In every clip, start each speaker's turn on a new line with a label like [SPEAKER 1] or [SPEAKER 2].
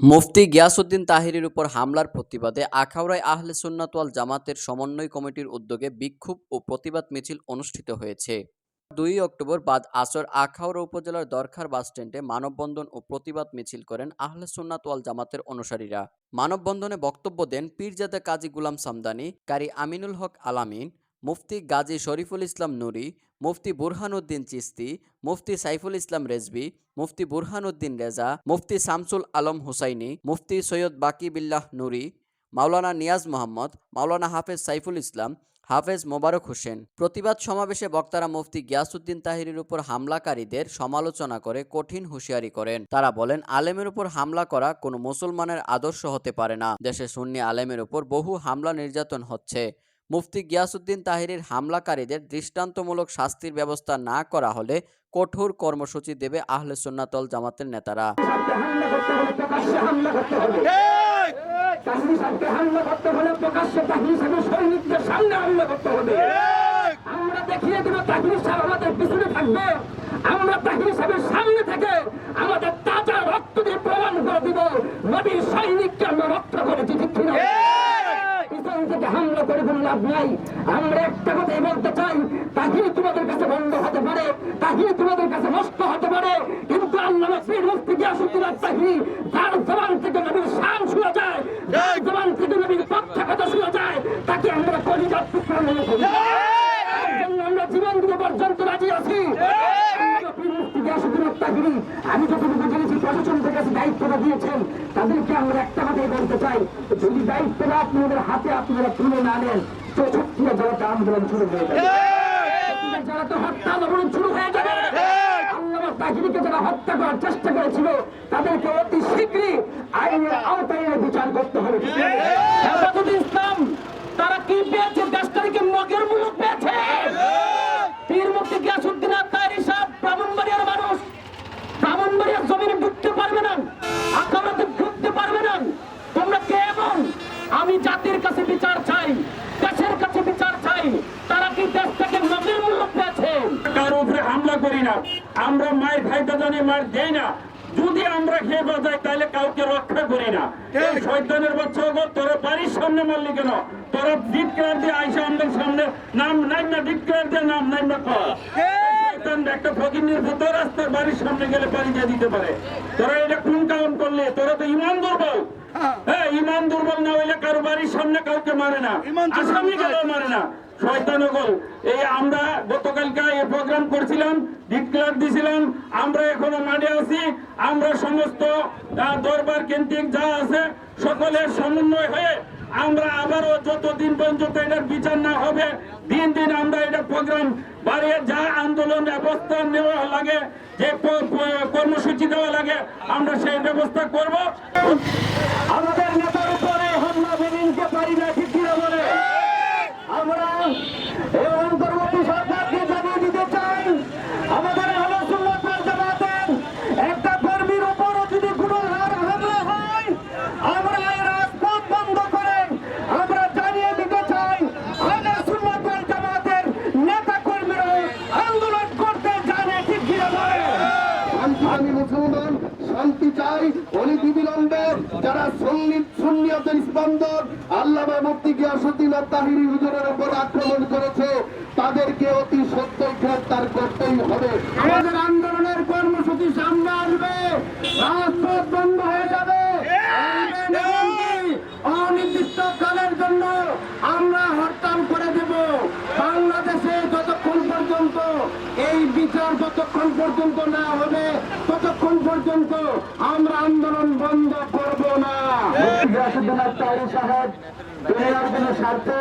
[SPEAKER 1] মুফতি গিয়াসউদ্দিন তাহিরের উপর হামলার প্রতিবাদে আখাউড়ায় আহলে সুন্নাত ওয়াল জামাতের সমন্বয় কমিটির উদ্যোগে বিক্ষোভ ও প্রতিবাদ মিছিল অনুষ্ঠিত হয়েছে। দুই অক্টোবর বাদ আসর আখাউড়া উপজেলার দরখার বাসস্ট্যান্ডে মানববন্ধন ও প্রতিবাদ মিছিল করেন আহলে সুন্নাত ওয়াল জামাতের অনুসারীরা। মানববন্ধনে বক্তব্য দেন পীরজাদা কাজী গুলাম সামদানি, কারি আমিনুল হক আলামিন মুফতি গাজী শরীফুল ইসলাম নুরি, মুফতি বুরহানুদ্দিন চিস্তি মুফতি সাইফুল ইসলাম রেজবি মুফতি বুরহানুদ্দিন রেজা, মুফতি শামসুল আলম হুসাইনি, মুফতি সৈয়দ বাকি বিল্লাহ নুরি, মাওলানা নিয়াজ মোহাম্মদ, মাওলানা হাফেজ সাইফুল ইসলাম, হাফেজ মোবারক হোসেন। প্রতিবাদ সমাবেশে বক্তারা মুফতি গিয়াসউদ্দিন তাহিরের উপর হামলাকারীদের সমালোচনা করে কঠিন হুঁশিয়ারি করেন। তারা বলেন, আলেমের উপর হামলা করা কোনো মুসলমানের আদর্শ হতে পারে না। দেশে সুন্নি আলেমের উপর বহু হামলা নির্যাতন হচ্ছে। মুফতি গিয়াসউদ্দিন তাহিরের হামলাকারীদের দৃষ্টান্তমূলক শাস্তির ব্যবস্থা না করা হলে কঠোর কর্মসূচি দেবে আহলে সুন্নাতল জামাতের নেতারা।
[SPEAKER 2] সাথে হামলা করতে হলে প্রকাশ্যে হামলা করতে হবে। তাহিনী সাহেবের সৈনিকদের সামনে হামলা করতে হবে। আমরা দেখিয়ে দেবো সাহেব আমাদের পিছনে থাকবে। আমরা সাহেবের সামনে থেকে আমাদের তাজা রক্ত দিয়ে প্রমাণ করে দিব নবীর সৈনিককে আমরা রক্ষা করেছি ঠিক কিনা পিছন থেকে হামলা করে কোনো লাভ নাই আমরা একটা কথাই বলতে চাই তাহিনী তোমাদের কাছে বন্ধ হতে পারে তাহিনী তোমাদের কাছে নষ্ট হতে পারে কিন্তু আল্লাহ নসির মুক্তি গিয়াসুদ্দিন তাহিনী যার জবান থেকে নবীর শান শুয়ে যায় যার জবান থেকে নবীর পক্ষে কথা শুয়ে যায় তাকে আমরা কলিজার টুকরা মনে করি। আমরা জীবন দিয়ে পর্যন্ত রাজি আছি। আমি যতটুকু জেনেছি প্রশাসনের কাছে দায়িত্বটা দিয়েছেন তাদেরকে আমরা একটা কথাই বলতে চাই যদি দায়িত্বটা আপনাদের হাতে আপনারা তুলে না নেন আন্দোলন শুরু হয়ে যাবে। হত্যা আন্দোলন শুরু হয়ে যাবে। তাহিনীকে যারা হত্যা করার চেষ্টা করেছিল তাদেরকে অতি শীঘ্রই আইনের আওতায় বিচার করতে হবে। ইসলাম তারা কি পেয়েছে? দেশটাকে তারিখে মগের মুলুক
[SPEAKER 3] সামনে কেন? তোরা ডিক্লেয়ার দিয়ে আইসা আমাদের সামনে নাম নাই না ডিক্লেয়ার দিয়ে নাম নাই না শয়তান একটা ফকিনের ভূত রাস্তার বাড়ির সামনে গেলে পানি দিয়ে দিতে পারে। তোরা এটা কোন কারণ করলে? তোরা তো ইমান দুর্বল। হ্যাঁ। ইমান দুর্বল না হইলে কারও বাড়ির সামনে কাউকে মারে না। আসামি গেলেও মারে না? এই আমরা গতকালকে এই প্রোগ্রাম করছিলাম ডিক্লেয়ার দিছিলাম। আমরা এখনও মাঠে আছি। আমরা সমস্ত দরবার কেন্দ্রিক যা আছে সকলের সমন্বয় হয়ে আমরা আবারও যতদিন পর্যন্ত এটার বিচার না হবে, দিন দিন আমরা এটা প্রোগ্রাম বাড়িয়ে যা আন্দোলন ব্যবস্থা নেওয়া লাগে, যে কর্মসূচি দেওয়া লাগে, আমরা সেই ব্যবস্থা করব।
[SPEAKER 2] আমাদের নেতার উপরে হামলা মেনে নিতে পারি না ঠিক কিনা বলে আমরা এই অন্তর্বর্তী সরকারকে জানিয়ে দিতে চাই আমাদের আলোচনার জামাতের একটা কর্মীর উপরও যদি কোনো হার হামলা হয় আমরা এই রাজপথ বন্ধ করে আমরা জানিয়ে দিতে চাই আমাদের সুন্নতল জামাতের নেতা কর্মীরা আন্দোলন করতে জানে ঠিক কিনা বলে
[SPEAKER 4] আমি মুসলমান শান্তি চাই অনিধি বিলম্বে যারা সন্নি সুন্নিয়তের স্পন্দন আল্লামা মুফতি গিয়াসুদ্দিন আর তাহিরি হুজুরের উপর আক্রমণ করেছে তাদেরকে অতি সত্যই গ্রেফতার করতেই হবে
[SPEAKER 2] আমাদের আন্দোলনের কর্মসূচি সামনে আসবে রাজপথ বন্ধ হয়ে যাবে অনির্দিষ্ট কালের জন্য আমরা হরতাল করে দেব বাংলাদেশে যতক্ষণ পর্যন্ত এই বিচার যতক্ষণ পর্যন্ত না হবে ততক্ষণ পর্যন্ত আমরা আন্দোলন বন্ধ করব না। সাহেব দুনিয়ার কোনো স্বার্থে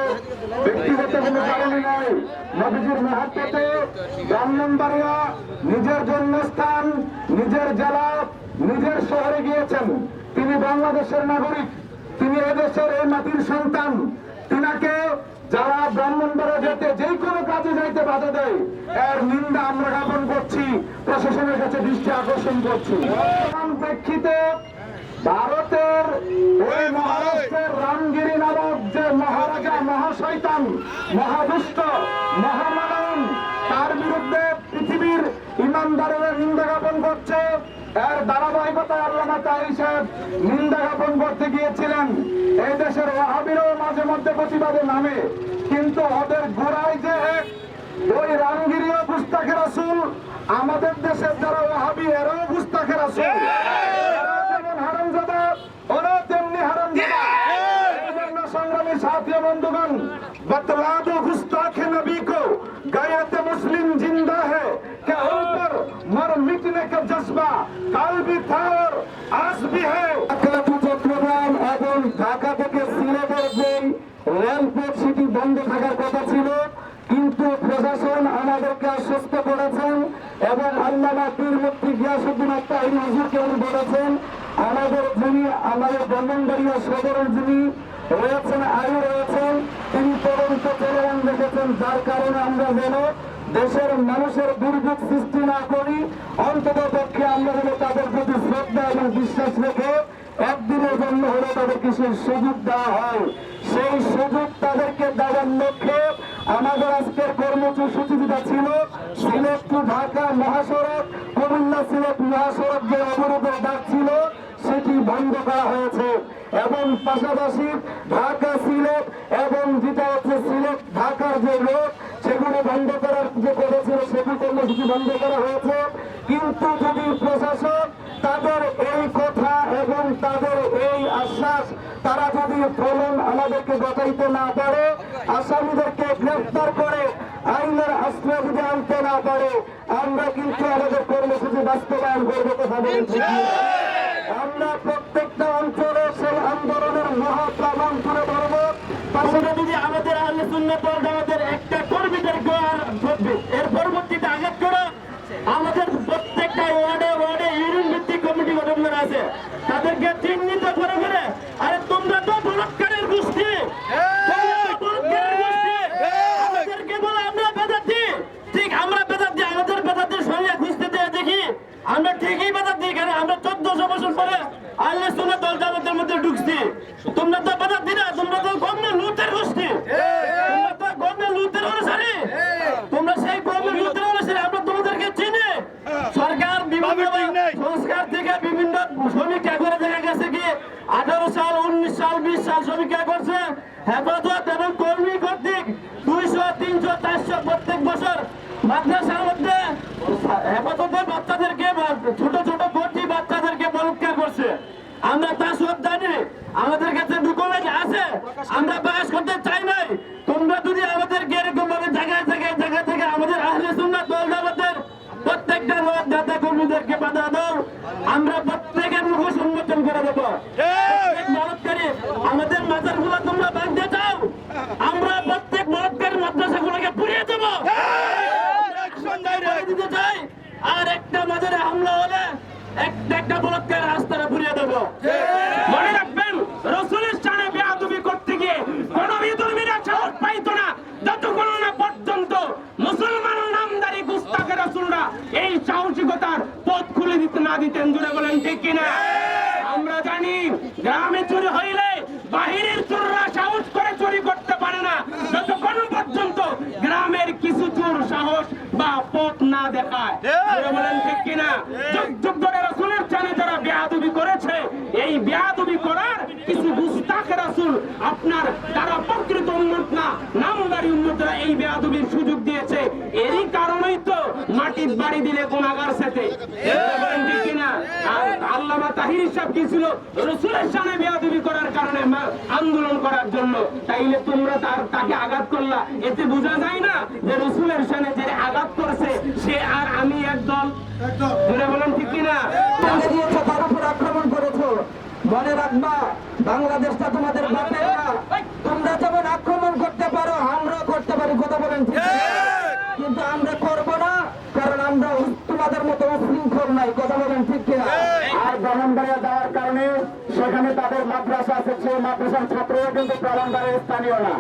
[SPEAKER 2] ব্যক্তিগত কোনো কারণে নয় নবীজির মহাত্মতে ব্রাহ্মণবাড়িয়া নিজের জন্মস্থান নিজের জেলা নিজের শহরে গিয়েছেন। তিনি বাংলাদেশের নাগরিক তিনি এদেশের এই মাটির সন্তান। তিনাকে যারা ব্রাহ্মণবাড়িয়া যেতে যে কোনো কাজে যাইতে বাধা দেয় এর নিন্দা আমরা জ্ঞাপন করছি প্রশাসনের কাছে দৃষ্টি আকর্ষণ করছি। প্রেক্ষিতে ভারতের ওই মহারাষ্ট্রের রামগিরি নামক যে মহারাজা মহাশৈতান মহাদুষ্ট
[SPEAKER 4] মাতা আল্লামা তাই সাহেব নিন্দা জ্ঞাপন করতে গিয়েছিলেন। এই দেশের ওয়াহাবিরও মাঝে মধ্যে প্রতিবাদে নামে। কিন্তু ওদের গোড়ায় যে এক ওই রামগিরিও গুস্তাখে রাসুল, আমাদের দেশের যারা ওয়াহাবি এরাও গুস্তাখে রাসুল। যেমন হারামজাদা ওরা তেমনি হারামজাদা। সংগ্রামী সাথী বন্ধুগণ, বতলাব রেলপথ সেটি বন্ধ থাকার কথা ছিল, কিন্তু প্রশাসন আমাদেরকে আশ্বস্ত করেছেন এবং আল্লামা পীর মুক্তি গিয়াসুদ্দিন আত্মাহির হুজুরকে উনি বলেছেন, আমাদের যিনি, আমাদের ব্রাহ্মণবাড়িয়া সদরের যিনি রয়েছেন আয়ু রয়েছেন, তিনি তদন্ত চলমান রেখেছেন, যার কারণে আমরা যেন দেশের মানুষের দুর্যোগ সৃষ্টি না করি। অন্তত পক্ষে আমরা যেন তাদের প্রতি শ্রদ্ধা এবং বিশ্বাস রেখে একদিনের জন্য হলে তাদেরকে সেই সুযোগ দেওয়া হয়। সেই সুযোগ তাদেরকে দেওয়ার লক্ষ্যে আমাদের আজকের কর্মসূচি যেটা ছিল সিলেট টু ঢাকা মহাসড়ক, কুমিল্লা সিলেট মহাসড়ক যে অবরোধের ডাক ছিল, সেটি বন্ধ করা হয়েছে। এবং পাশাপাশি ঢাকা সিলেট এবং যেটা হচ্ছে সিলেট ঢাকার যে রোড সেগুলো বন্ধ করার যে করেছিল, সেটি কর্মসূচি বন্ধ করা হয়েছে কিন্তু যদি প্রশাসন তাদের এই কথা এবং তাদের এই আশ্বাস, তারা যদি ফলন আমাদেরকে ঘটাইতে না পারে, আসামিদেরকে গ্রেফতার করে আইনের আশ্রয় যদি আনতে না পারে, আমরা কিন্তু আমাদের কর্মসূচি বাস্তবায়ন করব কথা না? আমরা প্রত্যেকটা অঞ্চলে সেই আন্দোলনের মহাপ্লাবন তুলে ধরব পাশাপাশি আমাদের আহলে সুন্নাত ওয়াল জামাতের কর্মীদের এর পরবর্তীতে আঘাত করো। আমাদের প্রত্যেকটা ওয়ার্ডে ওয়ার্ডে ইউনিয়ন ভিত্তিক কমিটি গঠন করা আছে। তাদেরকে চিহ্নিত করে হেফাজত
[SPEAKER 5] Yeah. Yeah. Yeah. বেয়াদবি করার কিছু গুস্তাখ রাসুল আপনার তারা প্রকৃত উন্নত না নামদারি উন্নতরা এই বেয়াদবির সুযোগ দিয়েছে। এরই কারণেই তো মাটির বাড়ি দিলে গুণাগার সাথে ঠিক কিনা? আর আল্লামা তাহির সাহেব কি ছিল? রসুলের সামনে বেয়াদবি করার কারণে আন্দোলন করার জন্য। তাইলে তোমরা তার তাকে আঘাত করলা। এতে বোঝা যায় না যে রসুলের সামনে যে আঘাত করছে সে আর আমি একদল। বলেন ঠিক কিনা
[SPEAKER 4] বাংলা দিয়েছ তার উপর আক্রমণ করেছ মনে রাখবা বাংলাদেশটা তোমাদের বাপের না তোমরা যেমন আক্রমণ করতে পারো আমরাও করতে পারি কথা বলেন কিন্তু আমরা করব না কারণ আমরা তোমাদের মতো উশৃঙ্খল নাই কথা বলেন ঠিক কিনা? আর ব্রাহ্মণবাড়িয়া দেওয়ার কারণে সেখানে তাদের মাদ্রাসা আছে সেই মাদ্রাসার ছাত্ররা কিন্তু ব্রাহ্মণবাড়ির স্থানীয় না।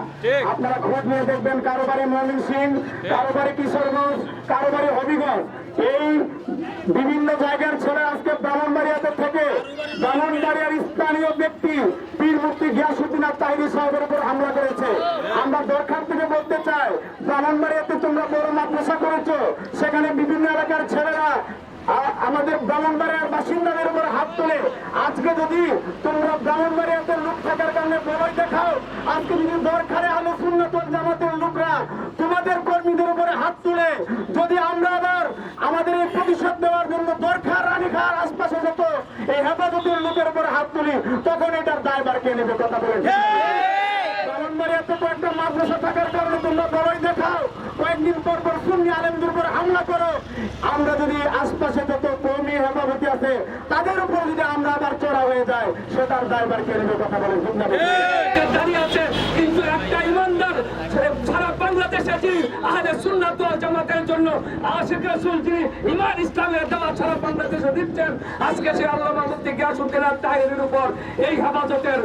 [SPEAKER 4] আপনারা খোঁজ নিয়ে দেখবেন কারও বাড়ি মমিন সিং কারও বাড়ি কিশোরগঞ্জ কারও বাড়ি হবিগঞ্জ। এই বিভিন্ন জায়গার ছেলে আজকে ব্রাহ্মণবাড়িয়াতে ব্রাহ্মণবাড়িয়ার স্থানীয় ব্যক্তি পীর গিয়াসুদ্দিন আর তাহিরি সাহেবের উপর হামলা করেছে। আমরা দরকার থেকে বলতে চাই ব্রাহ্মণবাড়িয়াতে তোমরা বড় মাদ্রাসা করেছ, সেখানে বিভিন্ন এলাকার ছেলেরা
[SPEAKER 6] আমাদের ব্রাহ্মণবাড়িয়ার বাসিন্দাদের উপর হাত তুলে। আজকে যদি তোমরা ব্রাহ্মণবাড়িয়াতে লোক থাকার কারণে বলয় দেখাও, আজকে যদি দরকারে আলো সুন্নতল জামাতের লোকরা তোমাদের কর্মীদের উপরে হাত তুলে, যদি আমরা আবার আমাদের এই প্রতিশোধ দেওয়ার জন্য দরকার রানী যত এই হেফাজতের লোকের উপরে হাত তুলি তখন এটার দায়বার কে নেবে কথা বলে ব্রাহ্মণবাড়িয়াতে মাদ্রাসা থাকার কারণে তোমরা বড়ই দেখাও। কয়েকদিন পর পর সুন্নি আলেমদের উপর হামলা করো। আমরা যদি আশপাশে যত কর্মী হেফাজতি আছে তাদের উপর যদি আমরা আবার চড়া হয়ে যায় সেটার দায়বার কে নেবে কথা বলে ঠিক
[SPEAKER 2] দাঁড়িয়ে আছে কিন্তু একটা ইমানদার সারা বাংলাদেশে যিনি আহলে সুন্নাত ওয়াল জামাতের জন্য। আশিক রাসূল যিনি ইমান ইসলামের দাওয়াত সারা বাংলাদেশে দিচ্ছেন আজকে সে আল্লামা মুফতি গিয়াসউদ্দিন তাহিরের উপর এই হেফাজতের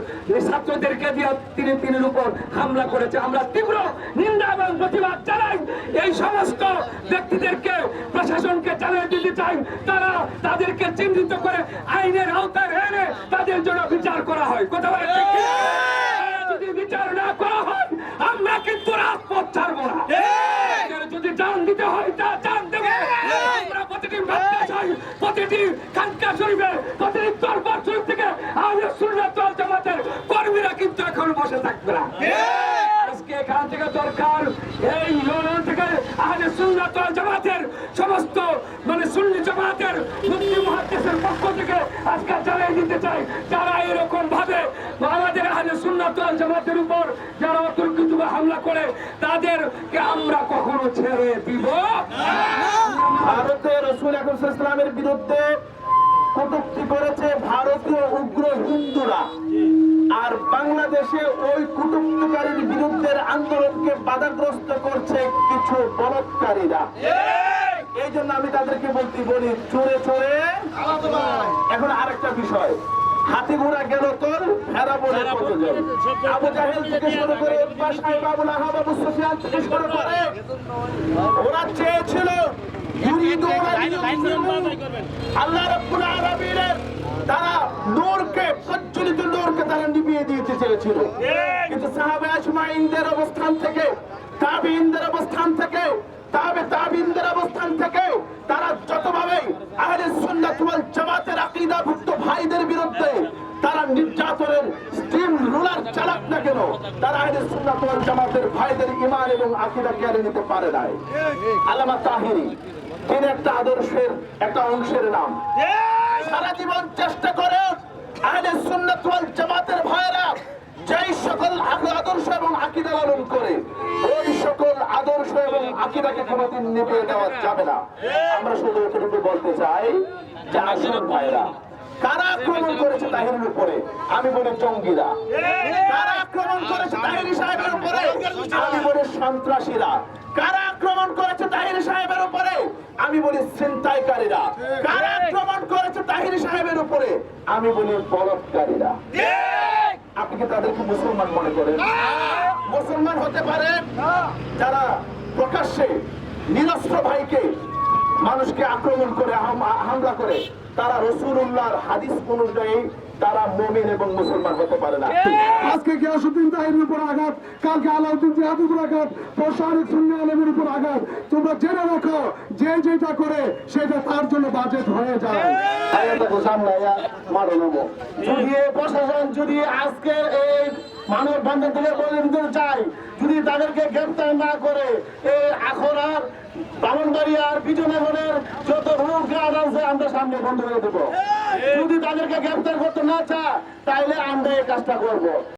[SPEAKER 2] ছাত্রদেরকে দিয়ে তিনি তিনের উপর হামলা করেছে। আমরা তীব্র নিন্দা এবং প্রতিবাদ জানাই। এই সমস্ত ব্যক্তিদেরকে প্রশাসনকে জানিয়ে দিতে চাই। তারা তাদেরকে চিহ্নিত করে আইনের আওতায় এনে তাদের জন্য বিচার করা হয়। কথা বলে ঠিক কি? যদি বিচার না করা কিন্তু রাজপথ ছাড়বো না। যদি জান দিতে হয় তা জান দেবে। আমরা প্রতিটি মাদ্রাসায় প্রতিটি খানকা শরীফে প্রতিটি দরবার শরীফ থেকে আহলে সুন্নাত ওয়াল জামাতের কর্মীরা কিন্তু এখন বসে থাকবে না। আজকে এখান থেকে দরকার এই ইউনিয়ন থেকে আহলে সুন্নাত ওয়াল জামাতের সমস্ত মানে সুন্নি জামাতের মুফতি মুহাদ্দিসের পক্ষ থেকে আজকে জানিয়ে দিতে চাই যারা এরকম ভাবে আমাদের আহলে সুন্নাত ওয়াল জামাতের উপর যারা অতর্কিত হামলা করে তাদেরকে আমরা কখনো ছেড়ে দিব
[SPEAKER 6] ভারতে রসুল এখন ইসলামের বিরুদ্ধে কটূক্তি করেছে ভারতীয় উগ্র হিন্দুরা। আর বাংলাদেশে ওই কটূক্তিকারীর বিরুদ্ধে আন্দোলনকে বাধাগ্রস্ত করছে কিছু বলৎকারীরা। এই জন্য আমি তাদেরকে বলতে বলি চোরে চোরে। এখন আরেকটা বিষয়। হাতি ঘোড়া গেল তোর ভেড়া বলে আবু জাহেল থেকে শুরু করে আবুল আহাব আবু সুফিয়ান থেকে শুরু করে ওরা চেয়েছিল আল্লাহ রাব্বুল আলামিনের তারা নূরকে প্রজ্বলিত নূরকে তারা নিভিয়ে দিতে চেয়েছিল। কিন্তু সাহাবে আজমাইনদের অবস্থান থেকে তাবিইনদের অবস্থান থেকে তাবে তাবিইনদের অবস্থান থেকে তারা যতভাবে আহলে সুন্নাত জামাতের আকীদাভুক্ত ভাইদের বিরুদ্ধে তারা নির্যাতনের স্টিম রুলার চালাক না কেন? তারা আহলে সুন্নাত জামাতের ভাইদের ঈমান এবং আকীদা কেড়ে নিতে পারে নাই। আলামা তাহিরি, তিনি একটা আদর্শের, একটা অংশের নাম। সারা জীবন চেষ্টা করে আহলে সুন্নাত ওয়াল জামাতের ভাইরা যেই সকল আদর্শ এবং আকিদা লালন করে আকিদাকে কোনোদিন নিভিয়ে দেওয়া যাবে না। আমরা শুধু এতটুকু বলতে চাই যে আসুন ভাইরা কারা আক্রমণ করেছে তাহিরের উপরে? আমি বলি জঙ্গিরা। কারা আক্রমণ করেছে তাহিরি সাহেবের উপরে? আমি বলি সন্ত্রাসীরা। কারা আক্রমণ করেছে তাহিরি সাহেবের উপরে? আমি বলি ছিনতাইকারীরা। কারা আক্রমণ করেছে তাহিরি সাহেবের উপরে? আমি বলি বলৎকারীরা। আপনি কি তাদেরকে মুসলমান মনে করেন? মুসলমান হতে পারে যারা প্রকাশ্যে নিরস্ত্র ভাইকে মানুষকে আক্রমণ করে হামলা করে তারা রসুল্লাহর হাদিস অনুযায়ী তারা মমিন এবং মুসলমান হতে পারে না।
[SPEAKER 4] আজকে গিয়াসুদ্দিন তাহিরের উপর আঘাত? কালকে আলাউদ্দিন জিহাদের উপর আঘাত? প্রশাসনিক সুন্নি আলমের উপর আঘাত? তোমরা জেনে রাখো যে যেটা করে সেটা তার জন্য বাজেট হয়ে যায়।
[SPEAKER 6] প্রশাসন যদি আজকের এই মানব বন্ধন থেকে বলে দিতে চাই যদি তাদেরকে গ্রেপ্তার না করে এই আখড়ার ব্রাহ্মণবাড়িয়ার বিজয়নগরের যত রোগ আছে আমরা সামনে বন্ধ করে দেবো। যদি তাদেরকে গ্রেপ্তার করতে না চা তাইলে আমরা এই কাজটা করব।